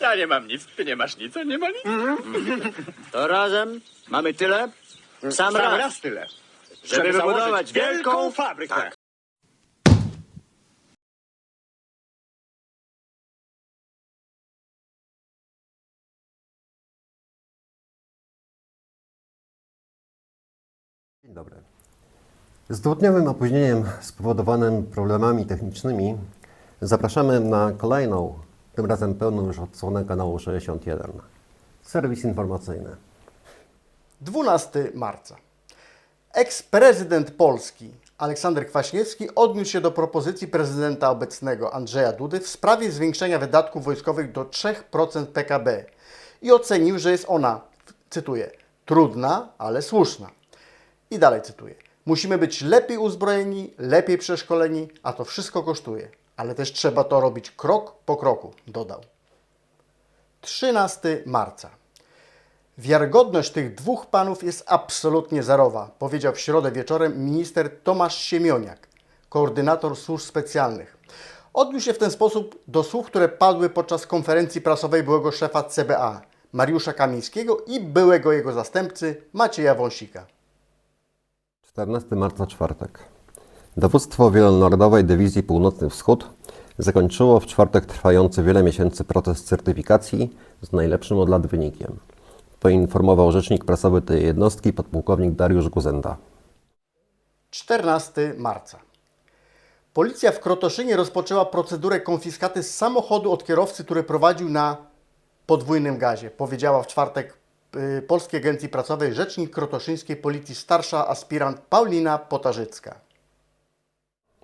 Ja nie mam nic, ty nie masz nic, on nie ma nic. To razem mamy tyle, w sam Sam raz, raz tyle. żeby założyć wybudować wielką fabrykę. Tak. Dzień dobry. Z dwudniowym opóźnieniem spowodowanym problemami technicznymi zapraszamy na kolejną, tym razem pełną już odsłonę kanału 61. Serwis informacyjny. 12 marca. Eks-prezydent Polski Aleksander Kwaśniewski odniósł się do propozycji prezydenta obecnego Andrzeja Dudy w sprawie zwiększenia wydatków wojskowych do 3% PKB i ocenił, że jest ona, cytuję, trudna, ale słuszna. I dalej cytuję. Musimy być lepiej uzbrojeni, lepiej przeszkoleni, a to wszystko kosztuje. Ale też trzeba to robić krok po kroku, dodał. 13 marca. Wiarygodność tych dwóch panów jest absolutnie zerowa, powiedział w środę wieczorem minister Tomasz Siemioniak, koordynator służb specjalnych. Odniósł się w ten sposób do słów, które padły podczas konferencji prasowej byłego szefa CBA, Mariusza Kamińskiego i byłego jego zastępcy Macieja Wąsika. 14 marca, czwartek. Dowództwo Wielonarodowej Dywizji Północny Wschód zakończyło w czwartek trwający wiele miesięcy proces certyfikacji z najlepszym od lat wynikiem. Poinformował rzecznik prasowy tej jednostki podpułkownik Dariusz Guzenda. 14 marca. Policja w Krotoszynie rozpoczęła procedurę konfiskaty z samochodu od kierowcy, który prowadził na podwójnym gazie, powiedziała w czwartek y, Polskiej Agencji Pracowej rzecznik krotoszyńskiej policji starsza aspirant Paulina Potarzycka.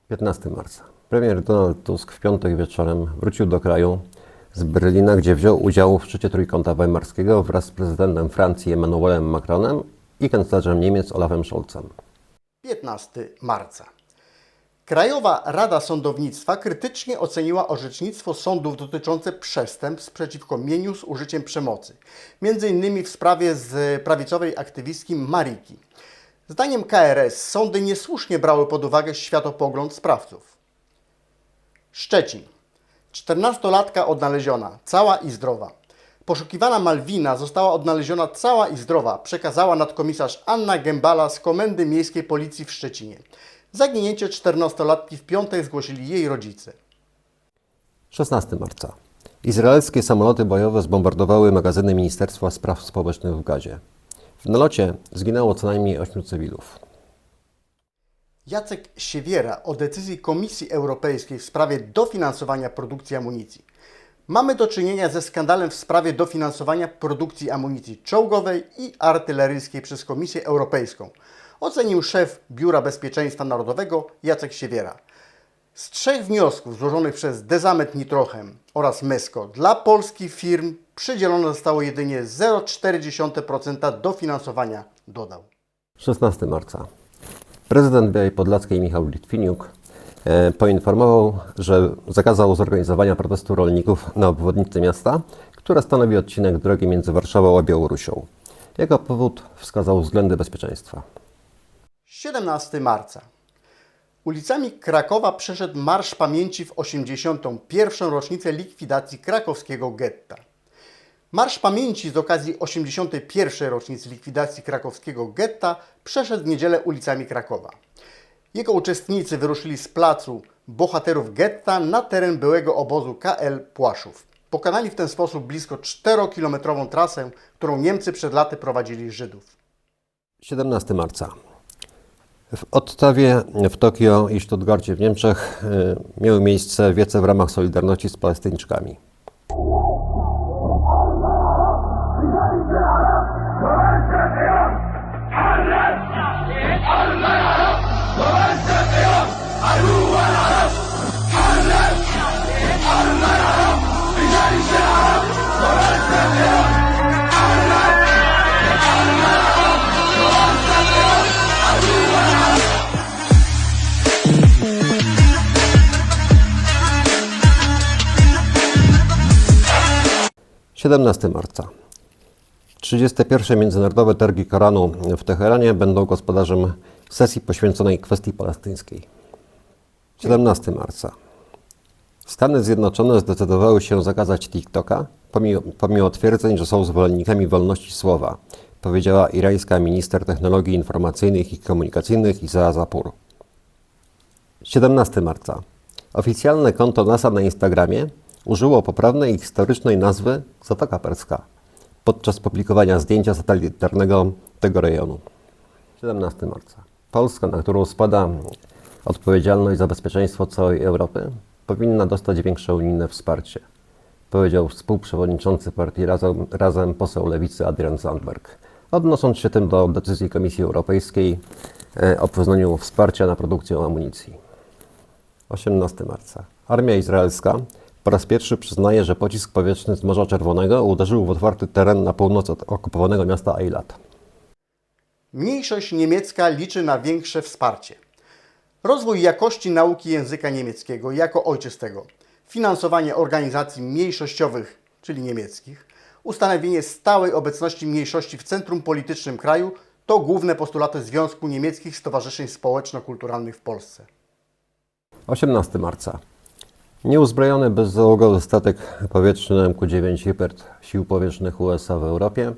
15 marca. Premier Donald Tusk w piątek wieczorem wrócił do kraju z Berlina, gdzie wziął udział w szczycie Trójkąta Weimarskiego wraz z prezydentem Francji Emmanuelem Macronem i kanclerzem Niemiec Olafem Scholzem. 15 marca. Krajowa Rada Sądownictwa krytycznie oceniła orzecznictwo sądów dotyczące przestępstw przeciwko mieniu z użyciem przemocy, m.in. w sprawie z prawicowej aktywistki Mariki. Zdaniem KRS sądy niesłusznie brały pod uwagę światopogląd sprawców. Szczecin. 14-latka odnaleziona, cała i zdrowa. Poszukiwana Malwina została odnaleziona cała i zdrowa, przekazała nadkomisarz Anna Gębala z Komendy Miejskiej Policji w Szczecinie. Zaginięcie 14-latki w piątek zgłosili jej rodzice. 16 marca. Izraelskie samoloty bojowe zbombardowały magazyny Ministerstwa Spraw Społecznych w Gazie. W nalocie zginęło co najmniej 8 cywilów. Jacek Siewiera o decyzji Komisji Europejskiej w sprawie dofinansowania produkcji amunicji. Mamy do czynienia ze skandalem w sprawie dofinansowania produkcji amunicji czołgowej i artyleryjskiej przez Komisję Europejską, ocenił szef Biura Bezpieczeństwa Narodowego Jacek Siewiera. Z trzech wniosków złożonych przez Dezamet Nitrochem oraz MESCO dla polskich firm przydzielone zostało jedynie 0,4% dofinansowania, dodał. 16 marca. Prezydent Białej Podlaskiej Michał Litwiniuk e, poinformował, że zakazał zorganizowania protestu rolników na obwodnicy miasta, która stanowi odcinek drogi między Warszawą a Białorusią. Jako powód wskazał względy bezpieczeństwa. 17 marca. Ulicami Krakowa przeszedł Marsz Pamięci w 81. rocznicę likwidacji krakowskiego getta. Marsz Pamięci z okazji 81. rocznicy likwidacji krakowskiego getta przeszedł w niedzielę ulicami Krakowa. Jego uczestnicy wyruszyli z placu bohaterów getta na teren byłego obozu KL Płaszów. Pokonali w ten sposób blisko 4-kilometrową trasę, którą Niemcy przed laty prowadzili Żydów. 17 marca. W Ottawie, w Tokio i Stuttgarcie w Niemczech e, miały miejsce wiece w ramach Solidarności z Palestyńczykami. - 17 marca. 31. Międzynarodowe Targi Koranu w Teheranie będą gospodarzem sesji poświęconej kwestii palestyńskiej. 17 marca. Stany Zjednoczone zdecydowały się zakazać TikToka pomimo, pomimo twierdzeń, że są zwolennikami wolności słowa, powiedziała irańska minister technologii informacyjnych i komunikacyjnych Izaa Zapur. 17 marca. Oficjalne konto NASA na Instagramie użyło poprawnej i historycznej nazwy Zatoka Perska podczas publikowania zdjęcia satelitarnego tego rejonu. 17 marca. Polska, na którą spada odpowiedzialność za bezpieczeństwo całej Europy, powinna dostać większe unijne wsparcie, powiedział współprzewodniczący partii Razem, Razem poseł Lewicy Adrian Zandberg, odnosząc się tym do decyzji Komisji Europejskiej e, o przyznaniu wsparcia na produkcję amunicji. 18 marca. Armia izraelska po raz pierwszy przyznaje, że pocisk powietrzny z Morza Czerwonego uderzył w otwarty teren na północ od okupowanego miasta Eilat. Mniejszość niemiecka liczy na większe wsparcie. Rozwój jakości nauki języka niemieckiego jako ojczystego, finansowanie organizacji mniejszościowych, czyli niemieckich, ustanowienie stałej obecności mniejszości w centrum politycznym kraju to główne postulaty Związku Niemieckich Stowarzyszeń Społeczno-Kulturalnych w Polsce. 18 marca. Nieuzbrojony bezzałogowy statek powietrzny MQ-9 Hypert Sił Powietrznych USA w Europie,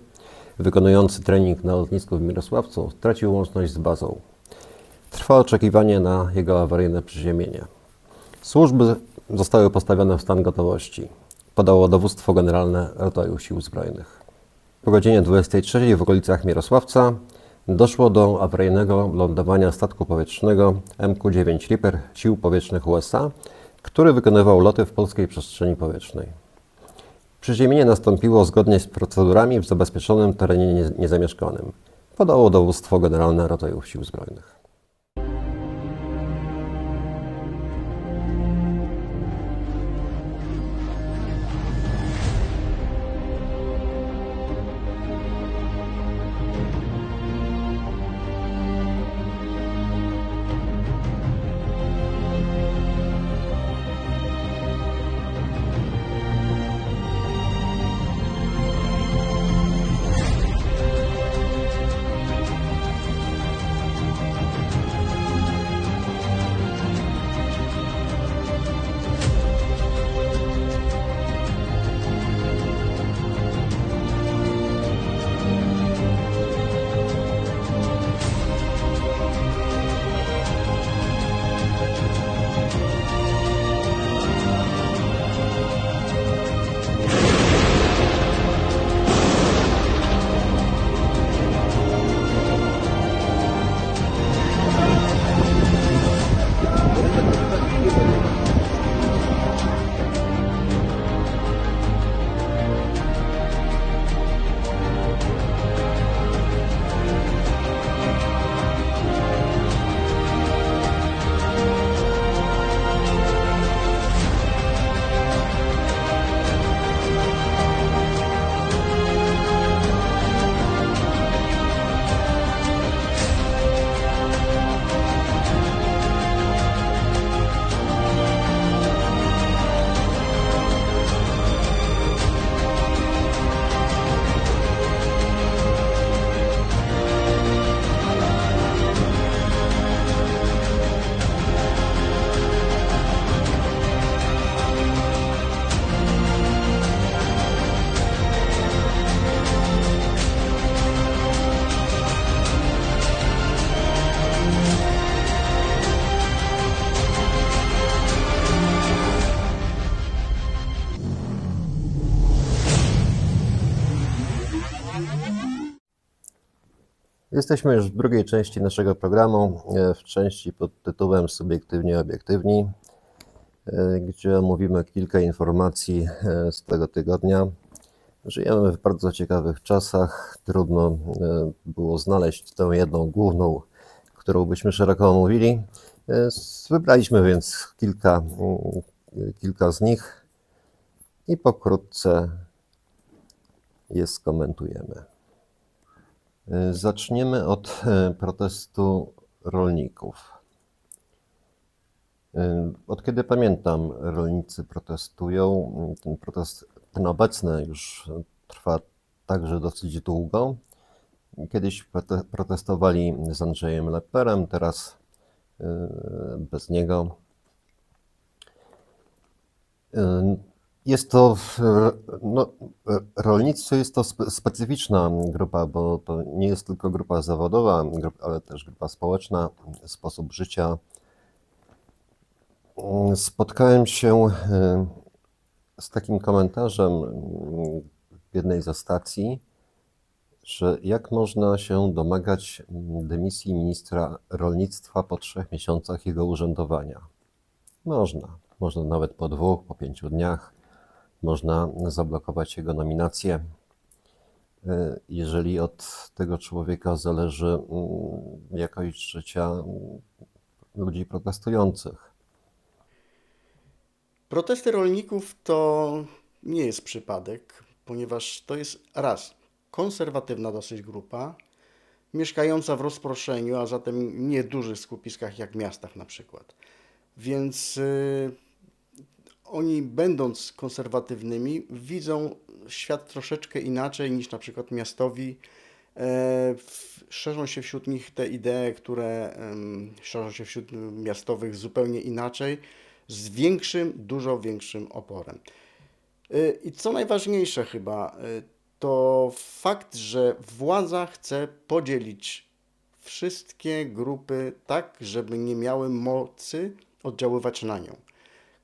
wykonujący trening na lotnisku w Mirosławcu, stracił łączność z bazą. Trwa oczekiwanie na jego awaryjne przyziemienie. Służby zostały postawione w stan gotowości, podało dowództwo generalne Rodzaju Sił Zbrojnych. Po godzinie 23 w okolicach Mirosławca doszło do awaryjnego lądowania statku powietrznego MQ-9 Reaper Sił Powietrznych USA, który wykonywał loty w polskiej przestrzeni powietrznej. Przyziemienie nastąpiło zgodnie z procedurami w zabezpieczonym terenie nie- niezamieszkanym, podało dowództwo generalne Rodzajów Sił Zbrojnych. Jesteśmy już w drugiej części naszego programu, e, w części pod tytułem Subiektywnie Obiektywni, e, gdzie omówimy kilka informacji e, z tego tygodnia. Żyjemy w bardzo ciekawych czasach. Trudno było znaleźć tę jedną główną, którą byśmy szeroko omówili. Wybraliśmy więc kilka, mm, kilka z nich i pokrótce je skomentujemy. Zaczniemy od e, protestu rolników. E, Od kiedy pamiętam, rolnicy protestują. Ten protest, ten obecny, już trwa także dosyć długo. Kiedyś prote- protestowali z Andrzejem Lepperem, teraz e, bez niego. Jest to, no, rolnictwo jest to spe- specyficzna grupa, bo to nie jest tylko grupa zawodowa, ale też grupa społeczna, sposób życia. Spotkałem się e, z takim komentarzem w jednej ze stacji, że jak można się domagać dymisji ministra rolnictwa po trzech miesiącach jego urzędowania? Można. Można nawet po dwóch, po pięciu dniach. Można zablokować jego nominację, y, jeżeli od tego człowieka zależy mm, jakość życia mm, ludzi protestujących. Protesty rolników to nie jest przypadek, ponieważ to jest raz konserwatywna dosyć grupa, mieszkająca w rozproszeniu, a zatem nie dużych skupiskach jak w miastach na przykład. Więc y, oni, będąc konserwatywnymi, widzą świat troszeczkę inaczej niż na przykład miastowi. E, Szerzą się wśród nich te idee, które szerzą się wśród miastowych zupełnie inaczej, z większym, dużo większym oporem. Y, I co najważniejsze chyba, y, to fakt, że władza chce podzielić wszystkie grupy tak, żeby nie miały mocy oddziaływać na nią.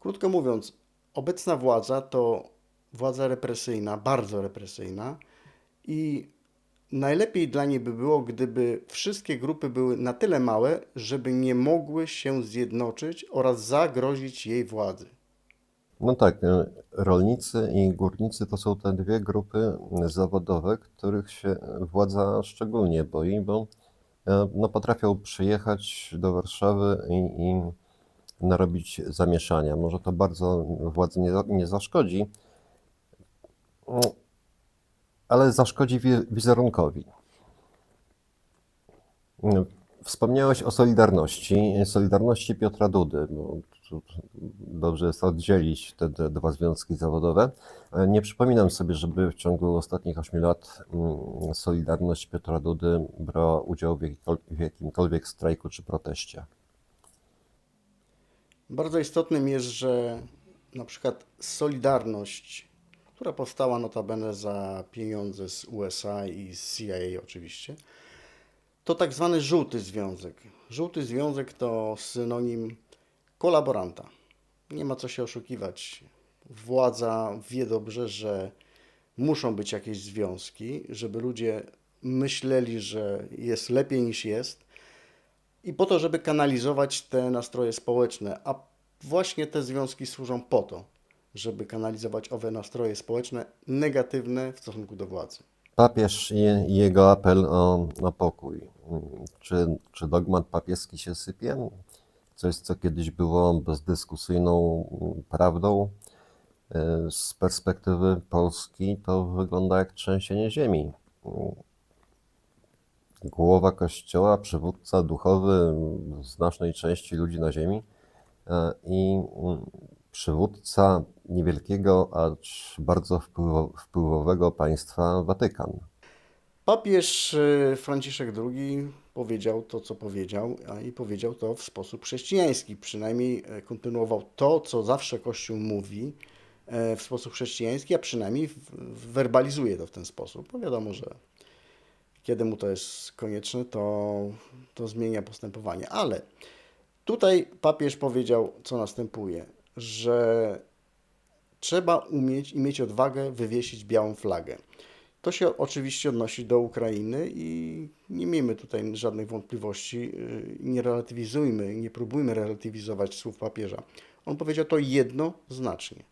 Krótko mówiąc, obecna władza to władza represyjna, bardzo represyjna i najlepiej dla niej by było, gdyby wszystkie grupy były na tyle małe, żeby nie mogły się zjednoczyć oraz zagrozić jej władzy. No tak, e, rolnicy i górnicy to są te dwie grupy zawodowe, których się władza szczególnie boi, bo e, no, potrafią przyjechać do Warszawy i, i narobić zamieszania. Może to bardzo władzy nie, nie zaszkodzi, ale zaszkodzi wi- wizerunkowi. Wspomniałeś o Solidarności, Solidarności Piotra Dudy, bo dobrze jest oddzielić te, te dwa związki zawodowe. Nie przypominam sobie, żeby w ciągu ostatnich 8 lat mm, Solidarność Piotra Dudy brała udział w jakimkolwiek strajku czy proteście. Bardzo istotnym jest, że na przykład Solidarność, która powstała notabene za pieniądze z USA i z CIA oczywiście, to tak zwany żółty związek. Żółty związek to synonim kolaboranta. Nie ma co się oszukiwać. Władza wie dobrze, że muszą być jakieś związki, żeby ludzie myśleli, że jest lepiej niż jest i po to, żeby kanalizować te nastroje społeczne, a właśnie te związki służą po to, żeby kanalizować owe nastroje społeczne negatywne w stosunku do władzy. Papież i jego apel o, o pokój. Czy, czy dogmat papieski się sypie? Coś, co kiedyś było bezdyskusyjną prawdą, e, z perspektywy Polski to wygląda jak trzęsienie ziemi. Głowa Kościoła, przywódca duchowy znacznej części ludzi na ziemi e, i mm, przywódca niewielkiego, acz bardzo wpływo- wpływowego państwa Watykan. Papież y, Franciszek II powiedział to, co powiedział, i powiedział to w sposób chrześcijański. Przynajmniej e, kontynuował to, co zawsze Kościół mówi e, w sposób chrześcijański, a przynajmniej werbalizuje to w ten sposób. Bo wiadomo, że kiedy mu to jest konieczne, to, to zmienia postępowanie. Ale tutaj papież powiedział, co następuje, że trzeba umieć i mieć odwagę wywiesić białą flagę. To się oczywiście odnosi do Ukrainy i nie miejmy tutaj żadnych wątpliwości, yy, nie relatywizujmy, nie próbujmy relatywizować słów papieża. On powiedział to jednoznacznie.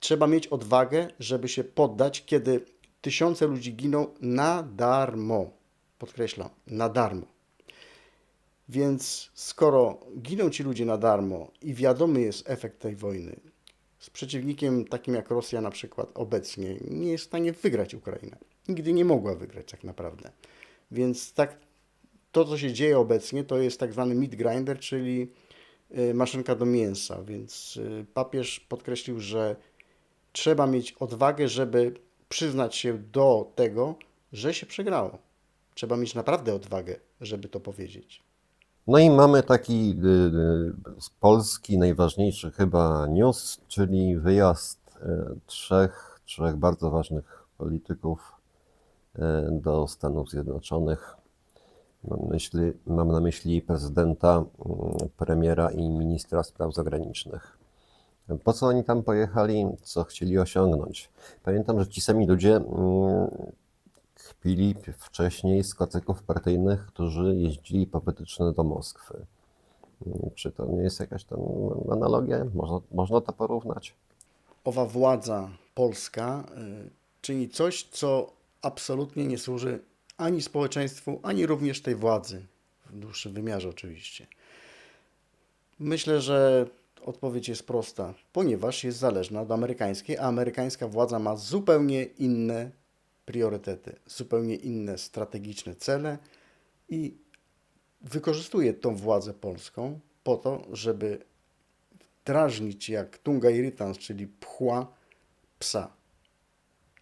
Trzeba mieć odwagę, żeby się poddać, kiedy tysiące ludzi giną na darmo. Podkreślam, na darmo. Więc skoro giną ci ludzie na darmo i wiadomy jest efekt tej wojny, z przeciwnikiem takim jak Rosja na przykład obecnie nie jest w stanie wygrać Ukraina. Nigdy nie mogła wygrać tak naprawdę. Więc tak to, co się dzieje obecnie, to jest tak zwany meat grinder, czyli y, maszynka do mięsa. Więc y, papież podkreślił, że trzeba mieć odwagę, żeby przyznać się do tego, że się przegrało. Trzeba mieć naprawdę odwagę, żeby to powiedzieć. No i mamy taki y, y, z Polski najważniejszy chyba news, czyli wyjazd trzech, trzech bardzo ważnych polityków do Stanów Zjednoczonych. Mam, myśli, mam na myśli prezydenta, mm, premiera i ministra spraw zagranicznych. Po co oni tam pojechali? Co chcieli osiągnąć? Pamiętam, że ci sami ludzie mm, kpili wcześniej z kacyków partyjnych, którzy jeździli po wytyczne do Moskwy. Mm, Czy to nie jest jakaś tam analogia? Można, można to porównać? Owa władza polska y, czyni coś, co absolutnie nie służy ani społeczeństwu, ani również tej władzy, w dłuższym wymiarze oczywiście. Myślę, że odpowiedź jest prosta, ponieważ jest zależna od amerykańskiej, a amerykańska władza ma zupełnie inne priorytety, zupełnie inne strategiczne cele i wykorzystuje tą władzę polską po to, żeby drażnić jak tunga irritans, czyli pchła psa,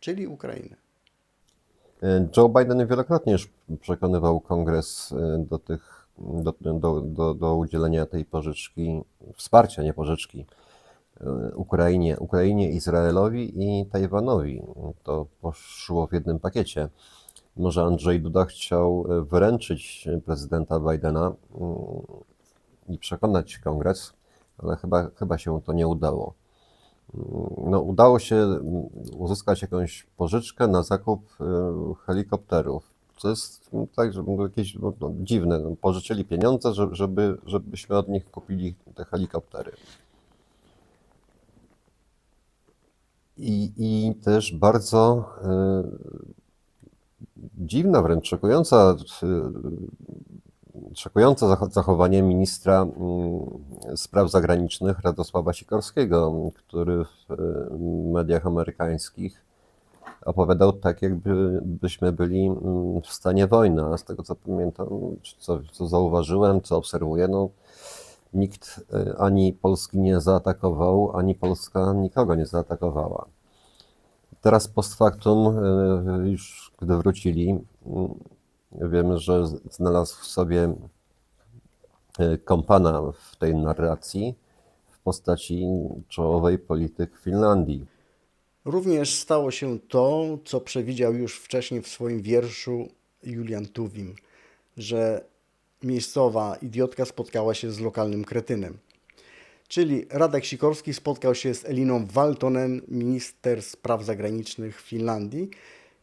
czyli Ukrainę. Joe Biden wielokrotnie już przekonywał kongres y, do, tych, do, do, do, do udzielenia tej pożyczki, wsparcia, nie pożyczki, y, Ukrainie, Ukrainie, Izraelowi i Tajwanowi. To poszło w jednym pakiecie. Może Andrzej Duda chciał y, wyręczyć prezydenta Bidena y, i przekonać kongres, ale chyba, chyba się to nie udało. No, udało się mm, uzyskać jakąś pożyczkę na zakup y, helikopterów. To jest mm, tak, że jakieś no, no, dziwne. No, Pożyczyli pieniądze, żeby, żeby, żebyśmy od nich kupili te helikoptery. I, i też bardzo y, dziwna, wręcz szokująca, y, szokujące zach- zachowanie ministra mm, spraw zagranicznych Radosława Sikorskiego, który w y, mediach amerykańskich opowiadał tak, jakby byśmy byli mm, w stanie wojny. A z tego co pamiętam, co, co zauważyłem, co obserwuję, no nikt y, ani Polski nie zaatakował, ani Polska nikogo nie zaatakowała. Teraz post factum, y, już gdy wrócili, y, wiemy, że znalazł w sobie y, kompana w tej narracji w postaci czołowej polityk Finlandii. Również stało się to, co przewidział już wcześniej w swoim wierszu Julian Tuwim, że miejscowa idiotka spotkała się z lokalnym kretynem. Czyli Radek Sikorski spotkał się z Eliną Waltonen, minister spraw zagranicznych Finlandii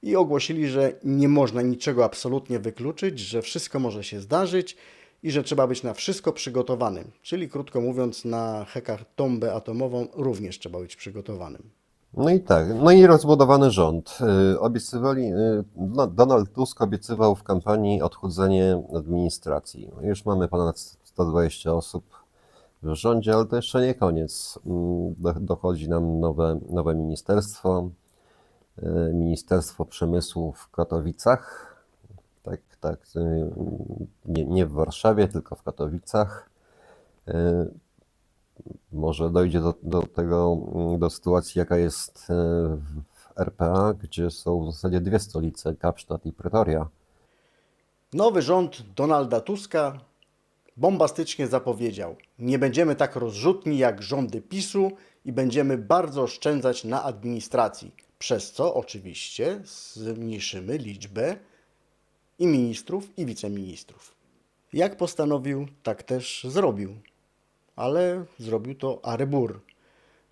i ogłosili, że nie można niczego absolutnie wykluczyć, że wszystko może się zdarzyć i że trzeba być na wszystko przygotowanym. Czyli krótko mówiąc, na hekatombę atomową również trzeba być przygotowanym. No i tak, no i rozbudowany rząd. Y, Obiecywali, y, no, Donald Tusk obiecywał w kampanii odchudzenie administracji. Już mamy ponad 120 osób w rządzie, ale to jeszcze nie koniec. Mm, do- Dochodzi nam nowe, nowe ministerstwo, y, Ministerstwo Przemysłu w Katowicach. Tak, tak, nie, nie w Warszawie, tylko w Katowicach. Może dojdzie do, do tego, mm, do sytuacji, jaka jest e, w RPA, gdzie są w zasadzie dwie stolice, Kapsztad i Pretoria. Nowy rząd Donalda Tuska bombastycznie zapowiedział: Nie będziemy tak rozrzutni jak rządy PiSu i będziemy bardzo oszczędzać na administracji, przez co oczywiście zmniejszymy liczbę i ministrów, i wiceministrów. Jak postanowił, tak też zrobił, ale zrobił to arebur,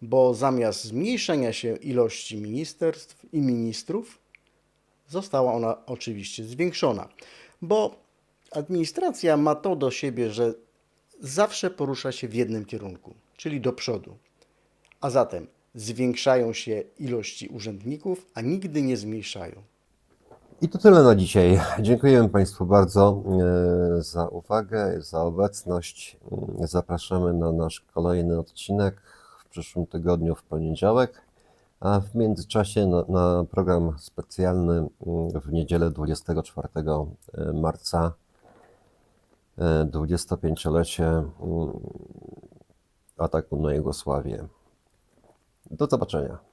bo zamiast zmniejszenia się ilości ministerstw i ministrów, została ona oczywiście zwiększona, bo administracja ma to do siebie, że zawsze porusza się w jednym kierunku, czyli do przodu. A zatem zwiększają się ilości urzędników, a nigdy nie zmniejszają. I to tyle na dzisiaj. Dziękujemy Państwu bardzo e, za uwagę, za obecność. Mm, Zapraszamy na nasz kolejny odcinek w przyszłym tygodniu w poniedziałek, a w międzyczasie na, na program specjalny mm, w niedzielę 24 marca e, 25-lecie mm, ataku na Jugosławię. Do zobaczenia.